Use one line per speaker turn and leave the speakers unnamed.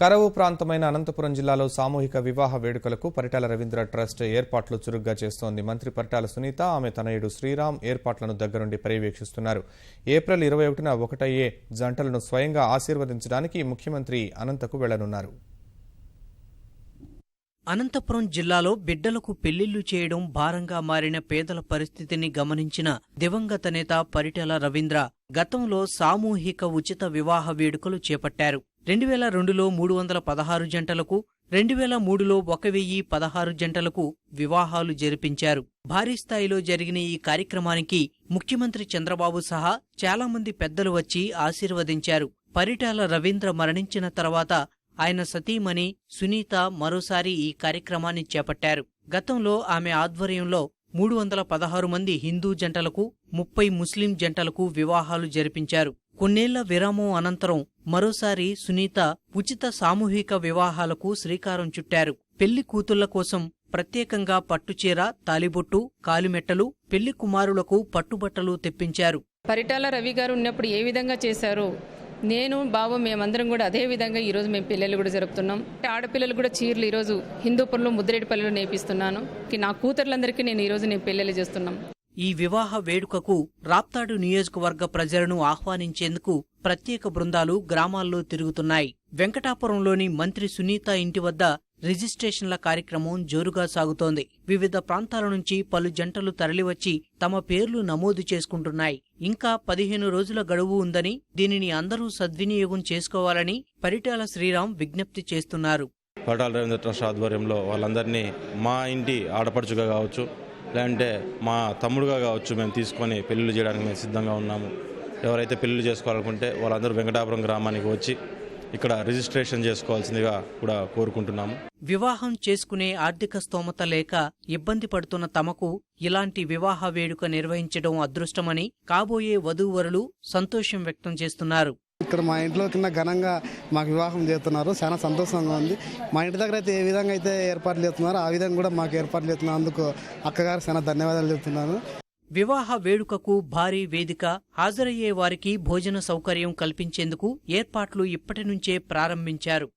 కరవు ప్రాంతమైన అనంతపురం జిల్లాలో సామూహిక వివాహ వేడుకలకు పరిటాల రవీంద్ర ట్రస్ట్ ఏర్పాట్లు చురుగ్గా చేస్తోంది. మంత్రి పరిటాల సునీత ఆమె తనయుడు శ్రీరామ్ ఏర్పాట్లను దగ్గరుండి పర్యవేక్షిస్తున్నారు. ఏప్రిల్ ఇరవై ఒకటిన ఒకటయ్యే జంటలను స్వయంగా ఆశీర్వదించడానికి ముఖ్యమంత్రి అనంతకు వెళ్ళనున్నారు.
అనంతపురం జిల్లాలో బిడ్డలకు పెళ్ళిళ్ళు చేయడం భారంగా మారిన పేదల పరిస్థితిని గమనించిన దివంగత నేత పరిటాల రవీంద్ర గతంలో సామూహిక ఉచిత వివాహ వేడుకలు చేపట్టారు. రెండు వేల రెండులో మూడు వందల పదహారు జంటలకు రెండు వేల మూడులో ఒక వెయ్యి పదహారు జంటలకు వివాహాలు జరిపించారు. భారీ స్థాయిలో జరిగిన ఈ కార్యక్రమానికి ముఖ్యమంత్రి చంద్రబాబు సహా చాలామంది పెద్దలు వచ్చి ఆశీర్వదించారు. పరిటాల రవీంద్ర మరణించిన తర్వాత ఆయన సతీమణి సునీత మరోసారి ఈ కార్యక్రమాన్ని చేపట్టారు. గతంలో ఆమె ఆధ్వర్యంలో మూడు వందల పదహారు మంది హిందూ జంటలకు ముప్పై ముస్లిం జంటలకు వివాహాలు జరిపించారు. కొన్నేళ్ళ విరామం అనంతరం మరోసారి సునీత ఉచిత సామూహిక వివాహాలకు శ్రీకారం చుట్టారు. పెళ్ళి కూతుళ్ళ కోసం ప్రత్యేకంగా పట్టుచీర తాలిబొట్టు కాలిమెట్టలు పెళ్ళి కుమారులకు పట్టుబట్టలు తెప్పించారు.
పరిటాల రవి గారు ఉన్నప్పుడు ఏ విధంగా చేశారో నేను బాబు మేమందరం కూడా అదే విధంగా ఈరోజు మేము పిల్లలు కూడా జరుపుతున్నాం. ఆడపిల్లలు కూడా చీరలు ఈరోజు హిందూపురంలో ముద్రేటిపల్లిలో నేర్పిస్తున్నాను నా కూతుర్లందరికీ నేను ఈరోజు నేను పెళ్ళిళ్ళు చేస్తున్నాం.
ఈ వివాహ వేడుకకు రాప్తాడు నియోజకవర్గ ప్రజలను ఆహ్వానించేందుకు ప్రత్యేక బృందాలు గ్రామాల్లో తిరుగుతున్నాయి. వెంకటాపురంలోని మంత్రి సునీత ఇంటి వద్ద రిజిస్ట్రేషన్ల కార్యక్రమం జోరుగా సాగుతోంది. వివిధ ప్రాంతాల నుంచి పలు జంటలు తరలివచ్చి తమ పేర్లు నమోదు చేసుకుంటున్నాయి. ఇంకా పదిహేను రోజుల గడువు ఉందని దీనిని అందరూ సద్వినియోగం చేసుకోవాలని పరిటాల శ్రీరామ్ విజ్ఞప్తి చేస్తున్నారు.
పటాల రవీంద్ర ట్రస్ట్ ఆధ్వర్యంలో వాళ్ళందరినీ మా ఇంటి ఆడపడుచుగా కావచ్చు లేదంటే మా తమ్ముడుగా కావచ్చు మేము తీసుకొని పెళ్ళిళ్ళు చేయడానికి మేము సిద్ధంగా ఉన్నాము. ఎవరైతే పెళ్ళిళ్ళు చేసుకోవాలనుకుంటే వాళ్ళందరూ వెంకటాపురం గ్రామానికి వచ్చి ఇక్కడ రిజిస్ట్రేషన్ చేసుకోవాల్సిందిగా కూడా కోరుకుంటున్నాము.
వివాహం చేసుకునే ఆర్థిక స్తోమత లేక ఇబ్బంది పడుతున్న తమకు ఇలాంటి వివాహ వేడుక నిర్వహించడం అదృష్టమని కాబోయే వధూవరులు సంతోషం వ్యక్తం చేస్తున్నారు.
ఇక్కడ మా ఇంట్లో కింద ఘనంగా మాకు వివాహం చేస్తున్నారు. చాలా సంతోషంగా ఉంది. మా ఇంటి దగ్గర అయితే ఏ విధంగా అయితే ఏర్పాట్లు చేస్తున్నారో ఆ విధంగా కూడా మాకు ఏర్పాట్లు చేస్తున్నందుకు అక్కగారు చాలా ధన్యవాదాలు చెప్తున్నాను.
వివాహ వేడుకకు భారీ వేదిక హాజరయ్యే వారికి భోజన సౌకర్యం కల్పించేందుకు ఏర్పాట్లు ఇప్పటి నుంచే ప్రారంభించారు.